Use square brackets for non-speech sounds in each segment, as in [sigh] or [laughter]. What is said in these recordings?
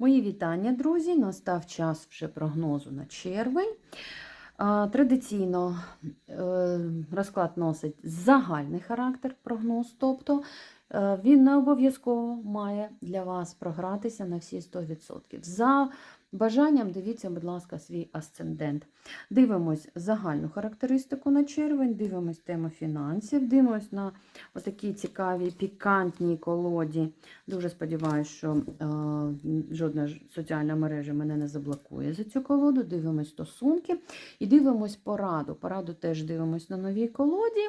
Мої вітання, друзі! Настав час вже прогнозу на червень. Традиційно е, розклад носить загальний характер прогноз, тобто він не обов'язково має для вас програтися на всі 100%. За бажанням дивіться, будь ласка, свій асцендент. Дивимось загальну характеристику на червень, дивимось тему фінансів, дивимось на отакі цікаві пікантні колоді. Дуже сподіваюся, що е, жодна соціальна мережа мене не заблокує за цю колоду. Дивимось стосунки і дивимось пораду. Пораду теж дивимось на новій колоді.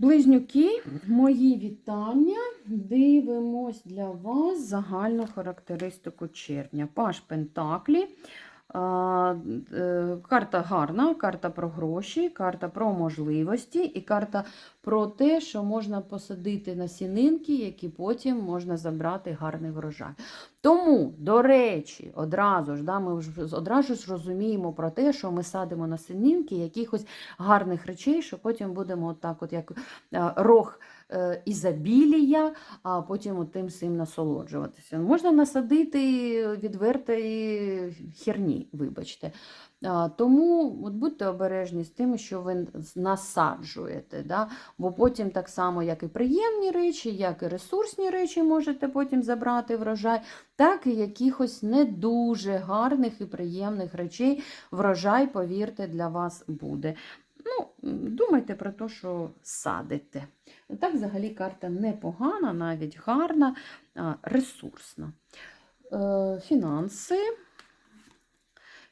Близнюки, мої вітання. Дивимось для вас загальну характеристику червня. Паш Пентаклі. Е, Карта гарна, карта про гроші, карта про можливості і карта про те, що можна посадити насінинки, які потім можна забрати гарний врожай. Тому, до речі, одразу ж да, ми одразу ж розуміємо про те, що ми садимо насінинки якихось гарних речей, що потім будемо отак, от як е, рог ізобілія, а потім тим всім насолоджуватися. Можна насадити відвертої херні, вибачте. Тому от будьте обережні з тим, що ви насаджуєте. Да? Бо потім так само, як і приємні речі, як і ресурсні речі можете потім забрати врожай, так і якихось не дуже гарних і приємних речей врожай, повірте, для вас буде. Думайте про те, що садите. Так, взагалі, карта непогана, навіть гарна, ресурсна. Е, Фінанси.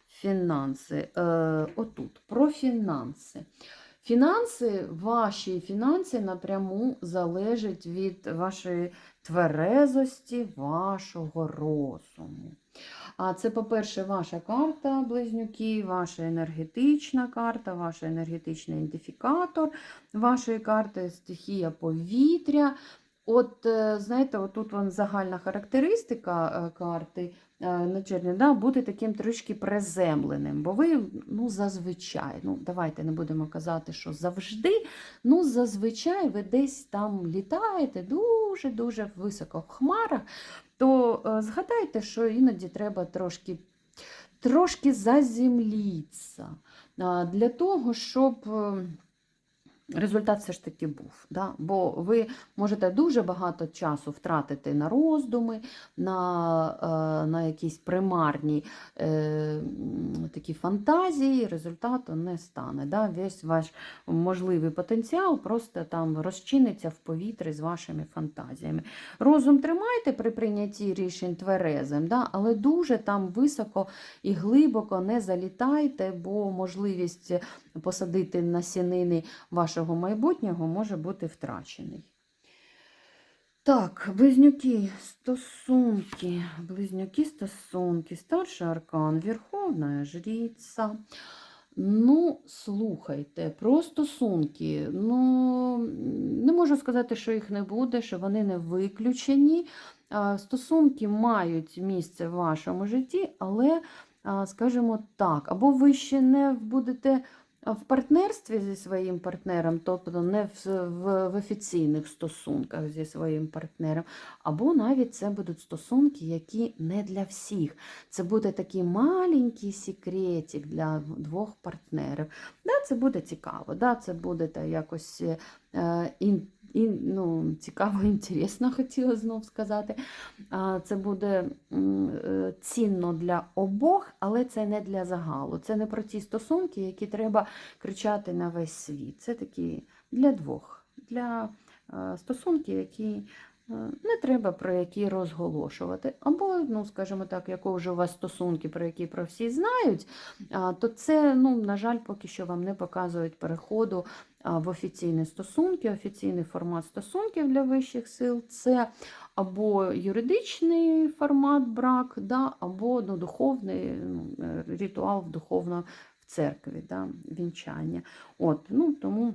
Фінанси. Е, Отут, про фінанси. Фінанси, ваші фінанси напряму залежать від вашої тверезості, вашого розуму. А це, по-перше, ваша карта близнюки, ваша енергетична карта, ваш енергетичний ідентифікатор вашої карти, стихія повітря. От, е, знаєте, отут вон загальна характеристика е, карти на червні, да, бути таким трішки приземленим, бо ви ну, зазвичай, ну, давайте не будемо казати, що завжди, ну, зазвичай ви десь там літаєте дуже-дуже високо в хмарах, то е, згадайте, що іноді треба трошки трошки заземлітися для того, щоб. Результат все ж таки був. Да? Бо ви можете дуже багато часу втратити на роздуми, на е, на якісь примарні е, такі фантазії, результату не стане. Да? Весь ваш можливий потенціал просто там розчиниться в повітрі з вашими фантазіями. Розум тримайте при прийнятті рішень тверезим, да? але дуже там високо і глибоко не залітайте, бо можливість посадити насінини вашого майбутнього може бути втрачений. Так, близнюки, стосунки, близнюки, стосунки, старший аркан, Верховна Жриця. Ну, слухайте, про стосунки. Ну, не можу сказати, що їх не буде, що вони не виключені. Стосунки мають місце в вашому житті, але, скажімо так, або ви ще не будете в партнерстві зі своїм партнером, тобто не в, в, в офіційних стосунках зі своїм партнером, або навіть це будуть стосунки, які не для всіх. Це буде такий маленький секретик для двох партнерів. Да, Це буде цікаво, да, це буде та, якось е, ін, і, ну, Цікаво, [laughs] інтересно, хотіла знов сказати. Це буде е, цінно для обох, але це не для загалу. Це не про ті стосунки, які треба кричати на весь світ. Це такі для двох, для е, стосунків, які Е, не треба про які розголошувати. Або, ну, скажімо так, якщо вже у вас стосунки, про які про всі знають, то це, ну, на жаль, поки що вам не показують переходу в офіційні стосунки, офіційний формат стосунків для вищих сил. Це або юридичний формат брак, да, або ну, духовний ну, е, ритуал духовно в церкві, да, вінчання. От, ну, тому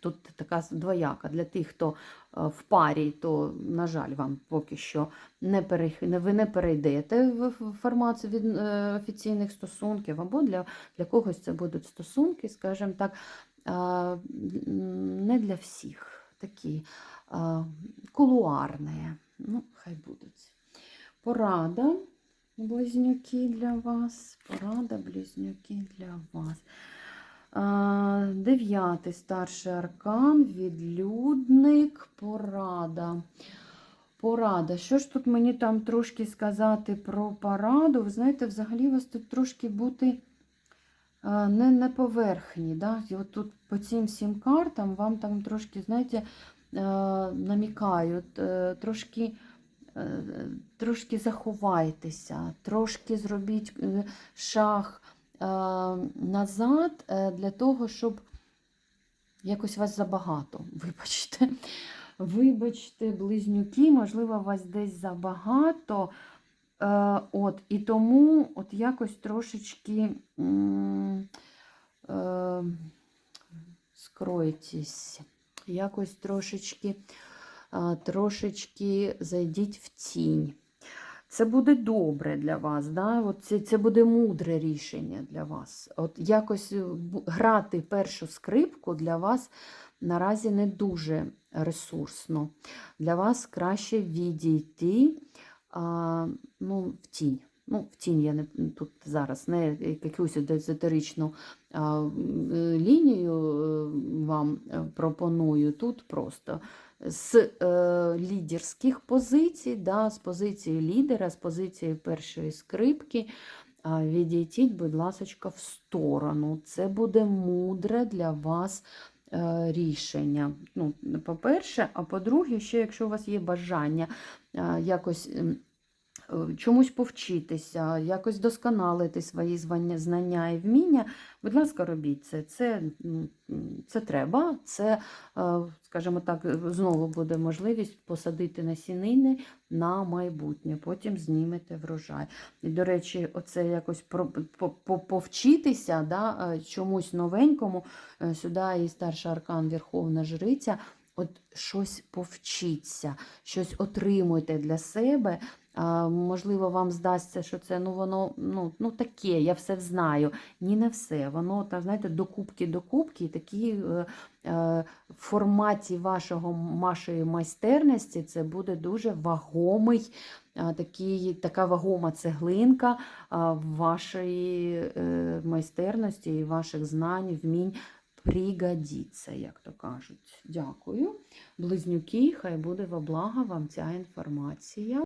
тут така двояка. Для тих, хто е, в парі, то, на жаль, вам поки що не перех... ви не перейдете в формат від е, офіційних стосунків, або для, для когось це будуть стосунки, скажімо так, не для всіх. Такі е, кулуарні. Ну, хай будуть. Порада, близнюки для вас. Порада, близнюки для вас. Дев'ятий старший аркан, відлюдник, порада. Порада. Що ж тут мені там трошки сказати про пораду? Ви знаєте, взагалі у вас тут трошки бути не на поверхні. Да? І от тут по цим всім картам вам там трошки, знаєте, намікають, е, трошки, е, трошки заховайтеся, трошки зробіть е, шаг е, назад е, для того, щоб якось вас забагато. [laughs] Вибачте. Вибачте, близнюки, можливо, вас десь забагато. Е, от, і тому от якось трошечки е, скройтесь, якось трошечки, е, трошечки зайдіть в тінь. Це буде добре для вас, да? От це, це буде мудре рішення для вас. От якось грати першу скрипку для вас наразі не дуже ресурсно. Для вас краще відійти а, ну, в тінь. Ну, в тінь я не тут зараз не якусь езотеричну а, е, лінію е, вам е, пропоную. Тут просто з е, лідерських позицій, да, з позиції лідера, з позиції першої скрипки. Відійдіть, будь ласка, в сторону. Це буде мудре для вас рішення. Ну, по-перше, а по-друге, ще якщо у вас є бажання е, якось е, чомусь повчитися, якось досконалити свої знання і вміння, будь ласка, робіть це. Це, це треба, це, е, скажімо так, знову буде можливість посадити насінини на майбутнє, потім знімете врожай. І, до речі, оце якось повчитися да, е, чомусь новенькому, е, сюди і старший аркан Верховна Жриця, от щось повчіться, щось отримуйте для себе. А, можливо, вам здасться, що це ну, воно ну, ну, таке, я все знаю. Ні, не все. Воно, так, знаєте, докупки докупки, і такі е, е, в форматі вашого, вашої майстерності це буде дуже вагомий, а, такий, така вагома цеглинка а, вашої е, майстерності і ваших знань, вмінь пригодиться, як то кажуть. Дякую. Близнюки, хай буде во благо вам ця інформація.